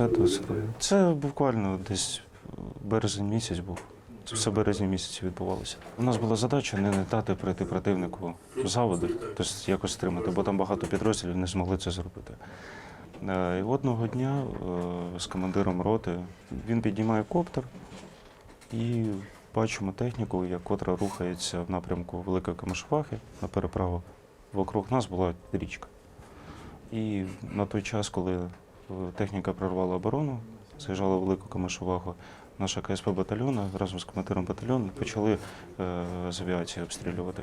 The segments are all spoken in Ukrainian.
Це досить. Це буквально десь березень місяць був. Це все березні місяці відбувалося. У нас була задача не, не дати прийти противнику в заводи, тобто якось стримати, бо там багато підрозділів не змогли це зробити. Е, І одного дня е, з командиром роти він піднімає коптер і бачимо техніку, як котра рухається в напрямку Великої Камишвахи на переправу. Вокруг нас була річка. І на той час, коли техніка прорвала оборону, заїжджала Велику Камишувагу, наша КСП батальйону разом з командиром батальйону почали е, з авіації обстрілювати.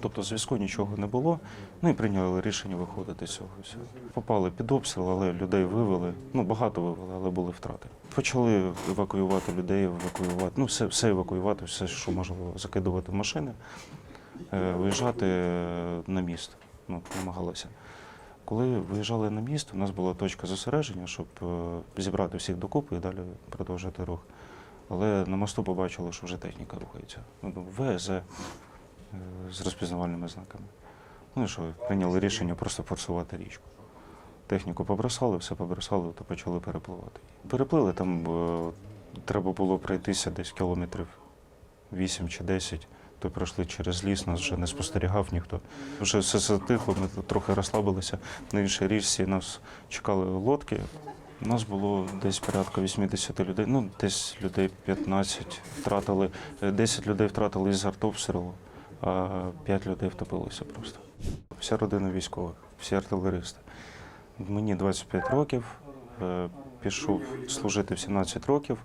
Тобто зв'язку нічого не було, ну і прийняли рішення виходити з цього. всього. Попали під обстріл, але людей вивели. Ну, багато вивели, але були втрати. Почали евакуювати людей, евакуювати, ну, все, все евакуювати, все, що можливо, закидувати в машини, е, виїжджати е, на міст. Ну, намагалися. Коли виїжджали на міст, у нас була точка зосередження, щоб е, зібрати всіх докупи і далі продовжити рух. Але на мосту побачили, що вже техніка рухається. Ну, ВС е, з розпізнавальними знаками. Ну і що, прийняли рішення просто форсувати річку. Техніку побросали, все побросали, то почали перепливати. Переплили там, е, треба було пройтися десь кілометрів 8 чи 10, то пройшли через ліс, нас вже не спостерігав ніхто. Вже все затихло, ми трохи розслабилися. На іншій річці нас чекали лодки. У нас було десь порядка 80 людей, ну десь людей 15 втратили, е, 10 людей втратили із артобстрілу, а 5 людей втопилося просто. Вся родина військових, всі артилеристи. Мені 25 років, е, пішов служити в 17 років.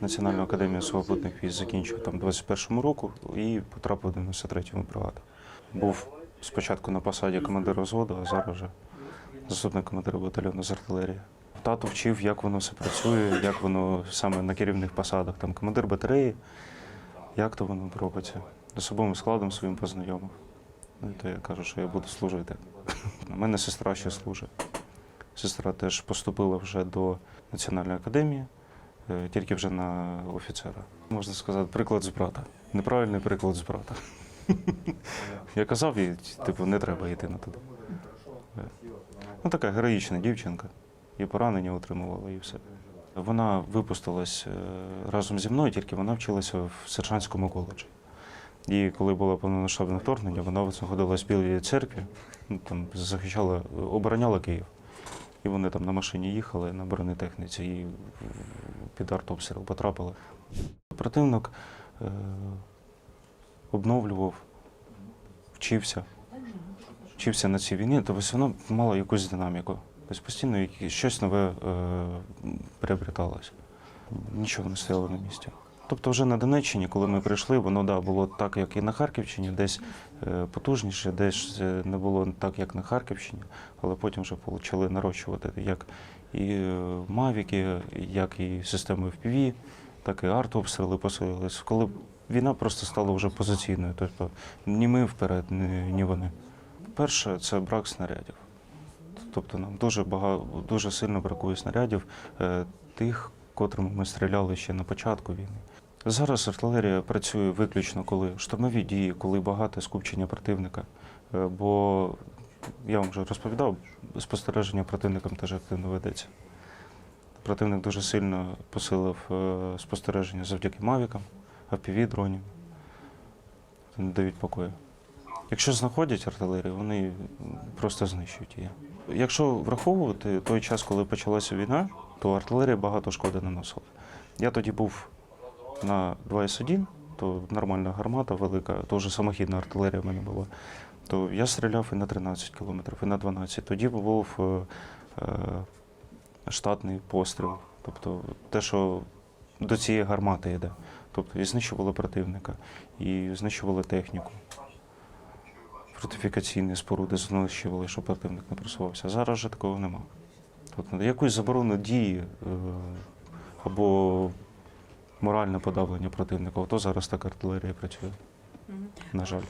Національну академію свободних військ закінчив там 21-му року і потрапив до 93-му бригаду. Був спочатку на посаді командира взводу, а зараз вже заступник командира батальйону з артилерії. Тато вчив, як воно все працює, як воно саме на керівних посадах, там командир батареї, як то воно робиться. Особовим складом своїм познайомив. Ну, і то я кажу, що я буду служити. У мене сестра ще служить. Сестра теж поступила вже до Національної академії, тільки вже на офіцера. Можна сказати, приклад з брата. Неправильний приклад з брата. Я казав їй, типу, не треба йти на туди. Е. Ну, така героїчна дівчинка. І поранення отримувала, і все. Вона випустилась е, разом зі мною, тільки вона вчилася в сержантському коледжі. І коли було повномасштабне вторгнення, вона знаходилась в Білій церкві, ну, там захищала, обороняла Київ. І вони там на машині їхали на бронетехніці і під артобстріл потрапили. Противник е, обновлював, вчився, вчився на цій війні, то тобто воно мало якусь динаміку. Тобто постійно щось нове е, приобреталось. Нічого не стояло на місці. Тобто вже на Донеччині, коли ми прийшли, воно да, було так, як і на Харківщині, десь е, потужніше, десь е, не було так, як на Харківщині, але потім вже почали нарощувати як і е, мавіки, як і системи FPV, так і артобстріли посилились. Коли війна просто стала вже позиційною, тобто ні ми вперед, ні, вони. Перше, це брак снарядів. Тобто нам дуже багато, дуже сильно бракує снарядів тих, котрими ми стріляли ще на початку війни. Зараз артилерія працює виключно коли штурмові дії, коли багате скупчення противника. Е, Бо я вам вже розповідав, спостереження противникам теж активно ведеться. Противник дуже сильно посилив е, спостереження завдяки мавікам, fpv дронів. Не дають покою. Якщо знаходять артилерію, вони просто знищують її. Якщо враховувати той час, коли почалася війна, то артилерія багато шкоди наносила. Я тоді був на 2С1, то нормальна гармата велика, вже самохідна артилерія в мене була. То я стріляв і на 13 кілометрів, і на 12. Тоді був е, е, штатний постріл. Тобто те, що до цієї гармати йде. Тобто і знищували противника, і знищували техніку. Фортифікаційні споруди знищували, щоб противник не просувався. Зараз же такого нема. Тобто якусь заборону дії е, або моральне подавлення противника, Ото зараз так артилерія працює. На жаль.